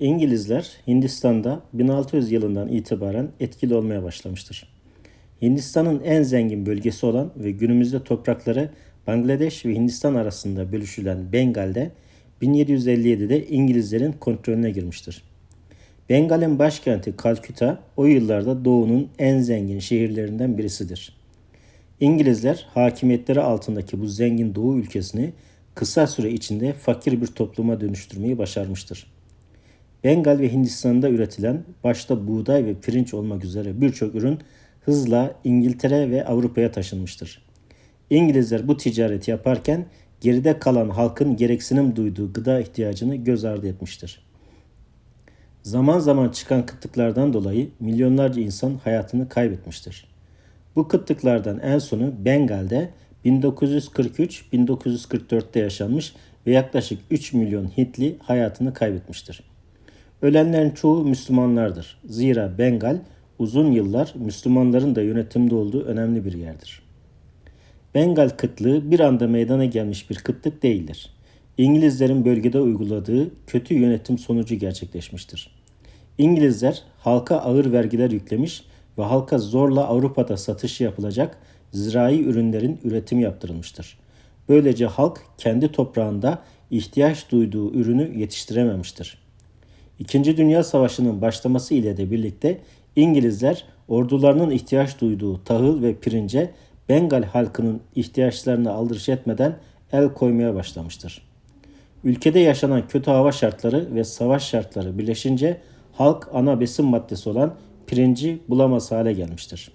İngilizler Hindistan'da 1600 yılından itibaren etkili olmaya başlamıştır. Hindistan'ın en zengin bölgesi olan ve günümüzde toprakları Bangladeş ve Hindistan arasında bölüşülen Bengal'de 1757'de İngilizlerin kontrolüne girmiştir. Bengal'in başkenti Kalküta o yıllarda doğunun en zengin şehirlerinden birisidir. İngilizler hakimiyetleri altındaki bu zengin doğu ülkesini kısa süre içinde fakir bir topluma dönüştürmeyi başarmıştır. Bengal ve Hindistan'da üretilen başta buğday ve pirinç olmak üzere birçok ürün hızla İngiltere ve Avrupa'ya taşınmıştır. İngilizler bu ticareti yaparken geride kalan halkın gereksinim duyduğu gıda ihtiyacını göz ardı etmiştir. Zaman zaman çıkan kıtlıklardan dolayı milyonlarca insan hayatını kaybetmiştir. Bu kıtlıklardan en sonu Bengal'de 1943-1944'te yaşanmış ve yaklaşık 3 milyon Hintli hayatını kaybetmiştir. Ölenlerin çoğu Müslümanlardır. Zira Bengal uzun yıllar Müslümanların da yönetimde olduğu önemli bir yerdir. Bengal kıtlığı bir anda meydana gelmiş bir kıtlık değildir. İngilizlerin bölgede uyguladığı kötü yönetim sonucu gerçekleşmiştir. İngilizler halka ağır vergiler yüklemiş ve halka zorla Avrupa'da satışı yapılacak zirai ürünlerin üretimi yaptırılmıştır. Böylece halk kendi toprağında ihtiyaç duyduğu ürünü yetiştirememiştir. İkinci Dünya Savaşı'nın başlaması ile de birlikte İngilizler ordularının ihtiyaç duyduğu tahıl ve pirince Bengal halkının ihtiyaçlarını aldırış etmeden el koymaya başlamıştır. Ülkede yaşanan kötü hava şartları ve savaş şartları birleşince halk ana besin maddesi olan pirinci bulamaz hale gelmiştir.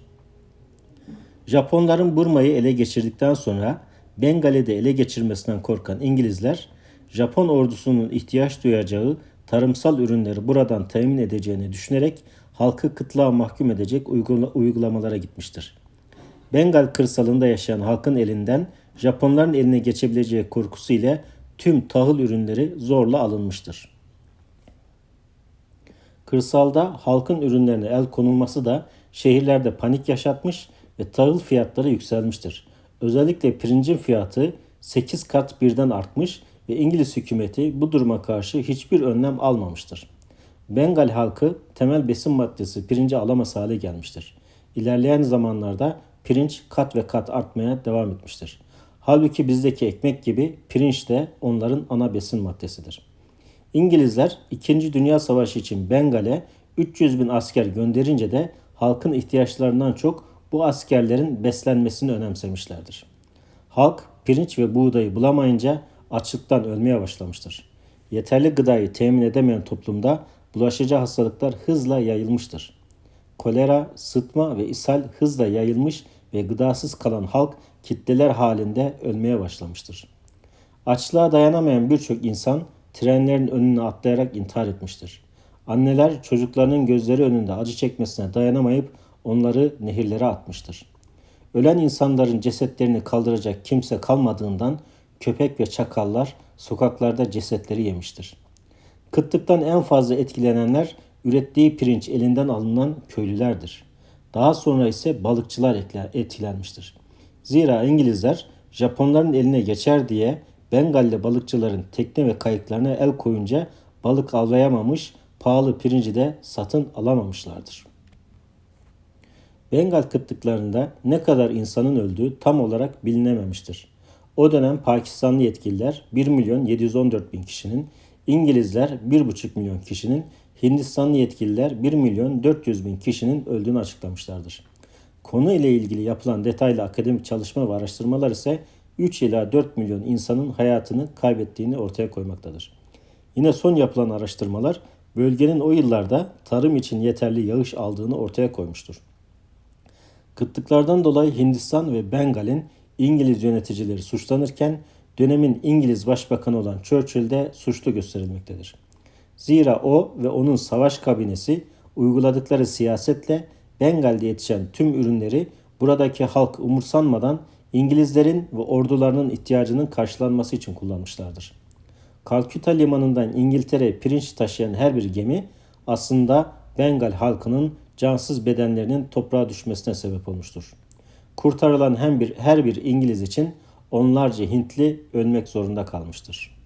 Japonların Burma'yı ele geçirdikten sonra Bengal'i de ele geçirmesinden korkan İngilizler, Japon ordusunun ihtiyaç duyacağı tarımsal ürünleri buradan temin edeceğini düşünerek halkı kıtlığa mahkum edecek uygulamalara gitmiştir. Bengal kırsalında yaşayan halkın elinden Japonların eline geçebileceği korkusu ile tüm tahıl ürünleri zorla alınmıştır. Kırsalda halkın ürünlerine el konulması da şehirlerde panik yaşatmış ve tahıl fiyatları yükselmiştir. Özellikle pirincin fiyatı 8 kat birden artmış ve İngiliz hükümeti bu duruma karşı hiçbir önlem almamıştır. Bengal halkı temel besin maddesi pirinci alamaz hale gelmiştir. İlerleyen zamanlarda pirinç kat ve kat artmaya devam etmiştir. Halbuki bizdeki ekmek gibi pirinç de onların ana besin maddesidir. İngilizler 2. Dünya Savaşı için Bengal'e 300 bin asker gönderince de halkın ihtiyaçlarından çok bu askerlerin beslenmesini önemsemişlerdir. Halk pirinç ve buğdayı bulamayınca açlıktan ölmeye başlamıştır. Yeterli gıdayı temin edemeyen toplumda bulaşıcı hastalıklar hızla yayılmıştır. Kolera, sıtma ve ishal hızla yayılmış ve gıdasız kalan halk kitleler halinde ölmeye başlamıştır. Açlığa dayanamayan birçok insan trenlerin önüne atlayarak intihar etmiştir. Anneler çocuklarının gözleri önünde acı çekmesine dayanamayıp onları nehirlere atmıştır. Ölen insanların cesetlerini kaldıracak kimse kalmadığından köpek ve çakallar sokaklarda cesetleri yemiştir. Kıtlıktan en fazla etkilenenler ürettiği pirinç elinden alınan köylülerdir. Daha sonra ise balıkçılar etkilenmiştir. Zira İngilizler Japonların eline geçer diye Bengalli balıkçıların tekne ve kayıklarına el koyunca balık avlayamamış, pahalı pirinci de satın alamamışlardır. Bengal kıtlıklarında ne kadar insanın öldüğü tam olarak bilinememiştir. O dönem Pakistanlı yetkililer 1 milyon 714 bin kişinin, İngilizler 1,5 milyon kişinin, Hindistanlı yetkililer 1 milyon 400 bin kişinin öldüğünü açıklamışlardır. Konu ile ilgili yapılan detaylı akademik çalışma ve araştırmalar ise 3 ila 4 milyon insanın hayatını kaybettiğini ortaya koymaktadır. Yine son yapılan araştırmalar bölgenin o yıllarda tarım için yeterli yağış aldığını ortaya koymuştur. Kıtlıklardan dolayı Hindistan ve Bengal'in İngiliz yöneticileri suçlanırken dönemin İngiliz Başbakanı olan Churchill de suçlu gösterilmektedir. Zira o ve onun savaş kabinesi uyguladıkları siyasetle Bengal'de yetişen tüm ürünleri buradaki halk umursanmadan İngilizlerin ve ordularının ihtiyacının karşılanması için kullanmışlardır. Kalküta limanından İngiltere pirinç taşıyan her bir gemi aslında Bengal halkının cansız bedenlerinin toprağa düşmesine sebep olmuştur. Kurtarılan her bir, her bir İngiliz için onlarca Hintli ölmek zorunda kalmıştır.